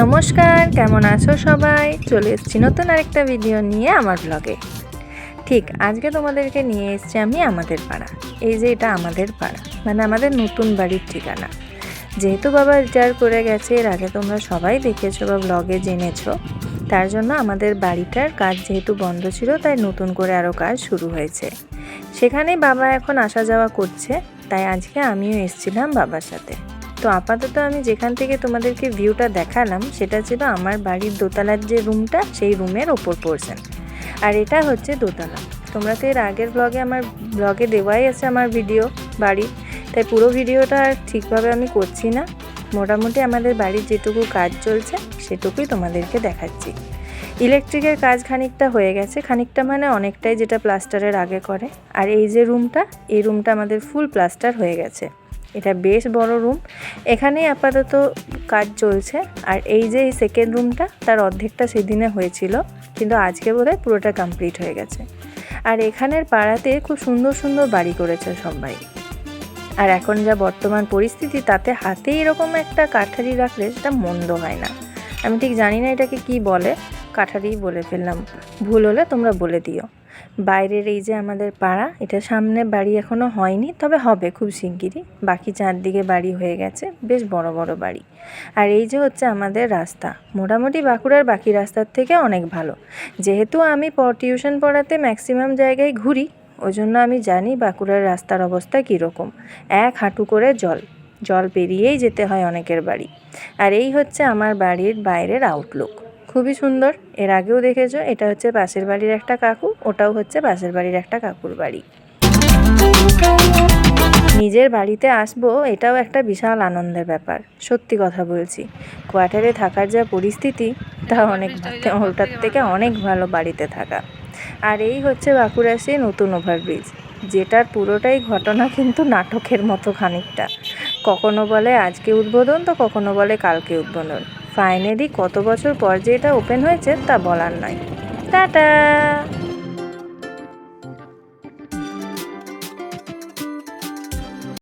নমস্কার, কেমন আছো সবাই? চলে এসেছি নতুন আরেকটা ভিডিও নিয়ে আমার ব্লগে ঠিক, আজকে তোমাদেরকে নিয়ে এসেছি আমি আমাদের পাড়া। এই যে এটা আমাদের পাড়া মানে আমাদের নতুন বাড়ির ঠিকানা। যেহেতু বাবা রিটায়ার করে গেছে, এর আগে তোমরা সবাই দেখেছ বা ব্লগে জেনেছো, তার জন্য আমাদের বাড়িটার কাজ যেহেতু বন্ধ ছিল, তাই নতুন করে আরও কাজ শুরু হয়েছে। সেখানেই বাবা এখন আসা যাওয়া করছে, তাই আজকে আমিও এসেছিলাম বাবার সাথে। তো আপাতত আমি যেখান থেকে তোমাদেরকে ভিউটা দেখালাম, সেটা ছিল আমার বাড়ির দোতলার যে রুমটা সেই রুমের ওপর পোর্শন আর এটা হচ্ছে দোতলা। তোমরা তো এর আগের ব্লগে আমার ব্লগে দেওয়াই আছে আমার ভিডিও বাড়ি। তাই পুরো ভিডিওটা আর ঠিকভাবে আমি করছি না। মোটামুটি আমাদের বাড়ির যেটুকু কাজ চলছে, সেটুকুই তোমাদেরকে দেখাচ্ছি। ইলেকট্রিকের কাজ খানিকটা হয়ে গেছে। খানিকটা মানে অনেকটাই যেটা প্লাস্টারের আগে করে। আর এই যে রুমটা এই রুমটা আমাদের ফুল প্লাস্টার হয়ে গেছে। এটা বেশ বড় রুম এখানেই আপাতত কাজ চলছে। আর এই যে এই সেকেন্ড রুমটা তার অর্ধেকটা সেদিনে হয়েছিল। কিন্তু আজকে বোধহয় পুরোটা কমপ্লিট হয়ে গেছে। আর এখানের পাড়াতে খুব সুন্দর সুন্দর বাড়ি করেছে সবাই। আর এখন যা বর্তমান পরিস্থিতি, তাতে হাতে এরকম একটা কাঠারি রাখলে সেটা মন্দ হয় না। আমি ঠিক জানি না এটাকে কি বলে। কাঠারিই বলে ফেললাম। ভুল হলে তোমরা বলে দিও। বাইরের এই যে আমাদের পাড়া, এটা সামনে বাড়ি এখনও হয়নি, তবে হবে খুব শিগগিরই। বাকি চারদিকে বাড়ি হয়ে গেছে, বেশ বড় বড় বাড়ি। আর এই যে হচ্ছে আমাদের রাস্তা, মোটামুটি বাঁকুড়ার বাকি রাস্তার থেকে অনেক ভালো। যেহেতু আমি টিউশন পড়াতে ম্যাক্সিমাম জায়গায় ঘুরি ওই জন্য আমি জানি বাঁকুড়ার রাস্তার অবস্থা কীরকম। এক হাঁটু করে জল জল পেরিয়েই যেতে হয় অনেকের বাড়ি। আর এই হচ্ছে আমার বাড়ির বাইরের আউটলুক খুবই সুন্দর। এর আগেও দেখেছ এটা হচ্ছে পাশের বাড়ির একটা কাকু ওটাও হচ্ছে পাশের বাড়ির একটা কাকুর বাড়ি। নিজের বাড়িতে আসব এটাও একটা বিশাল আনন্দের ব্যাপার সত্যি কথা বলছি। কোয়ার্টারে থাকার যা পরিস্থিতি তা অনেক ওটার থেকে অনেক ভালো বাড়িতে থাকা। আর এই হচ্ছে বাঁকুড়াশি নতুন ওভারব্রিজ যেটার পুরোটাই ঘটনা কিন্তু নাটকের মতো খানিকটা। কখনো বলে আজকে উদ্বোধন তো কখনো বলে কালকে উদ্বোধন। ফাইনালি কত বছর পর যে এটা ওপেন হয়েছে তা বলার নয়। টাটা!